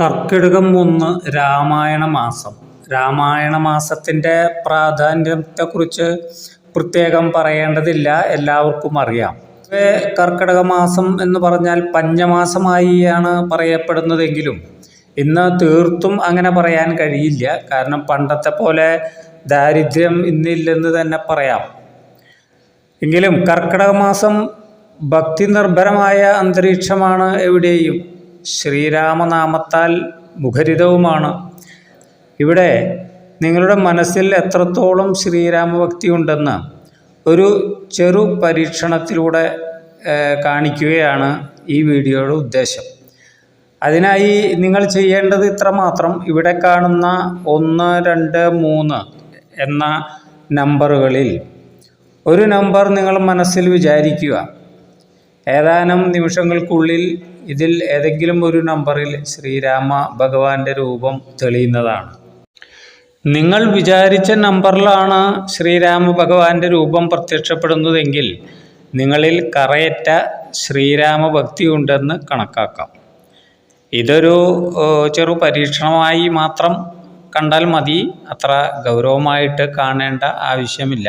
കർക്കിടകം ഒന്ന് രാമായണ മാസം രാമായണ മാസത്തിന്റെ പ്രാധാന്യത്തെക്കുറിച്ച് പ്രത്യേകം പറയേണ്ടതില്ല എല്ലാവർക്കും അറിയാം. കർക്കിടക മാസം എന്ന് പറഞ്ഞാൽ പഞ്ഞമാസമായിയാണ് പറയപ്പെടുന്നതെങ്കിലും ഇന്ന് തീർത്തും അങ്ങനെ പറയാൻ കഴിയില്ല. കാരണം പണ്ടത്തെ പോലെ ദാരിദ്ര്യം ഇന്നില്ലെന്ന് തന്നെ പറയാം. എങ്കിലും കർക്കിടക മാസം ഭക്തി നിർഭരമായ അന്തരീക്ഷമാണ് എവിടെയും. ശ്രീരാമനാമത്താൽ മുഖരിതവുമാണ്. ഇവിടെ നിങ്ങളുടെ മനസ്സിൽ എത്രത്തോളം ശ്രീരാമഭക്തി ഉണ്ടെന്ന് ഒരു ചെറു പരീക്ഷണത്തിലൂടെ കാണിക്കുകയാണ് ഈ വീഡിയോയുടെ ഉദ്ദേശം. അതിനായി നിങ്ങൾ ചെയ്യേണ്ടത് ഇത്ര മാത്രം. ഇവിടെ കാണുന്ന ഒന്ന് രണ്ട് മൂന്ന് എന്ന നമ്പറുകളിൽ ഒരു നമ്പർ നിങ്ങൾ മനസ്സിൽ വിചാരിക്കുക. ഏതാനും നിമിഷങ്ങൾക്കുള്ളിൽ ഇതിൽ ഏതെങ്കിലും ഒരു നമ്പറിൽ ശ്രീരാമ ഭഗവാന്റെ രൂപം തെളിയുന്നതാണ്. നിങ്ങൾ വിചാരിച്ച നമ്പറിലാണ് ശ്രീരാമ ഭഗവാന്റെ രൂപം പ്രത്യക്ഷപ്പെടുന്നതെങ്കിൽ നിങ്ങളിൽ കറയറ്റ ശ്രീരാമ ഭക്തി ഉണ്ടെന്ന് കണക്കാക്കാം. ഇതൊരു ചെറു പരീക്ഷണമായി മാത്രം കണ്ടാൽ മതി. അത്ര ഗൗരവമായിട്ട് കാണേണ്ട ആവശ്യമില്ല.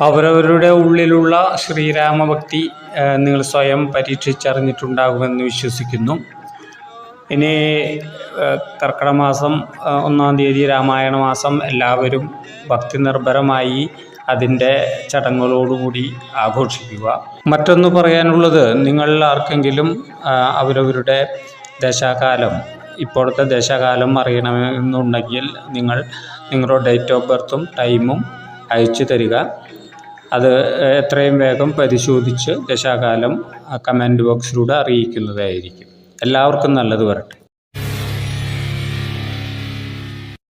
അവരവരുടെ ഉള്ളിലുള്ള ശ്രീരാമഭക്തി നിങ്ങൾ സ്വയം പരീക്ഷിച്ചറിഞ്ഞിട്ടുണ്ടാകുമെന്ന് വിശ്വസിക്കുന്നു. ഇനി കർക്കിടമാസം മാസം ഒന്നാം തീയതി രാമായണ മാസം എല്ലാവരും ഭക്തി നിർഭരമായി അതിന്റെ ചടങ്ങുകളോടുകൂടി ആഘോഷിക്കുക. മറ്റൊന്ന് പറയാനുള്ളത് നിങ്ങൾ ആർക്കെങ്കിലും അവരവരുടെ ദശാകാലം ഇപ്പോഴത്തെ ദശാകാലം അറിയണമെന്നുണ്ടെങ്കിൽ നിങ്ങൾ നിങ്ങളുടെ ഡേറ്റ് ഓഫ് ബർത്തും ടൈമും അയച്ചു തരിക. അത് എത്രയും വേഗം പരിശോധിച്ച് ദശാകാലം കമന്റ് ബോക്സിലൂടെ അറിയിക്കുന്നതായിരിക്കും. എല്ലാവർക്കും നല്ലത് വരട്ടെ.